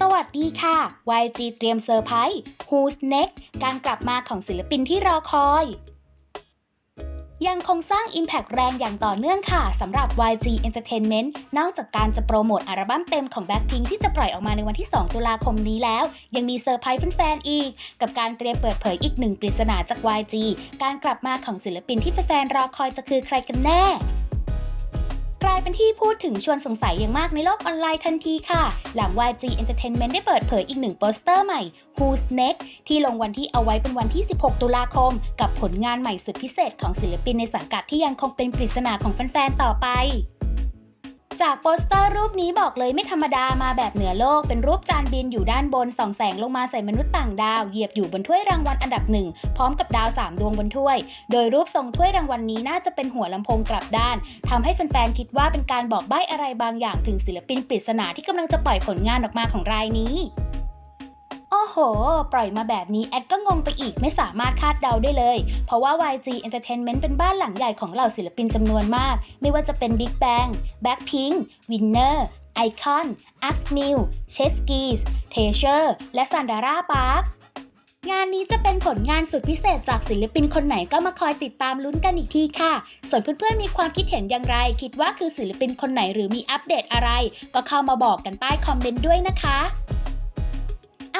สวัสดีค่ะ YG เตรียมเซอร์ไพรส์ Who's Next การกลับมาของศิลปินที่รอคอย ยังคงสร้าง Impact แรงอย่างต่อเนื่องค่ะสำหรับ YG Entertainment นอกจากการจะโปรโมทอัลบั้มเต็มของ Blackpink ที่จะปล่อยออกมาในวันที่ 2 ตุลาคมนี้แล้ว ยังมีเซอร์ไพรส์แฟนๆอีก กับการเตรียมเปิดเผยอีกหนึ่งปริศนาจาก YG การกลับมาของศิลปินที่แฟนๆรอคอยจะคือใครกันแน่ ลายเป็นที่พูดถึงชวนสงสัยอย่างมากในโลกออนไลน์ทันทีค่ะ หลัง YG Entertainment ได้เปิดเผยอีกหนึ่งโปสเตอร์ใหม่ Who's Next ที่ลงวันที่เอาไว้เป็นวันที่ 16 ตุลาคม กับผลงานใหม่สุดพิเศษของศิลปินในสังกัดที่ยังคงเป็นปริศนาของแฟนๆต่อไป จากโปสเตอร์รูปนี้บอกเลยไม่ธรรมดามาแบบเหนือโลก เป็นรูปจานบินอยู่ด้านบนส่องแสงลงมาใส่มนุษย์ต่างดาวเหยียบอยู่บนถ้วยรางวัลอันดับหนึ่งพร้อมกับดาว 3 ดวงบนถ้วย โดยรูปทรงถ้วยรางวัลนี้น่าจะเป็นหัวลำโพงกลับด้านทำให้แฟนๆคิดว่าเป็นการบอกใบ้อะไรบางอย่างถึงศิลปินปริศนาที่กำลังจะปล่อยผลงานออกมาของรายนี้ โอ้โห ปล่อยมาแบบนี้แอดก็งงไปอีกไม่สามารถคาดเดาได้เลย เพราะว่า YG Entertainment เป็นบ้านหลังใหญ่ของเหล่าศิลปินจำนวนมาก ไม่ว่าจะเป็น Big Bang Blackpink Winner Icon a x m i l c h e s k i s t e a s u r e และ Sandara Park งานนี้จะเป็นผลงานสุดพิเศษจากศิลปินคนไหนก็มาคอยติดตามลุ้นกันอีกทีค่ะ ส่วนเพื่อนๆมีความคิดเห็นอย่างไร คิดว่าคือศิลปินคนไหนหรือมีอัปเดตอะไร ก็เข้ามาบอกกันใต้คอมเมนต์ด้วยนะคะ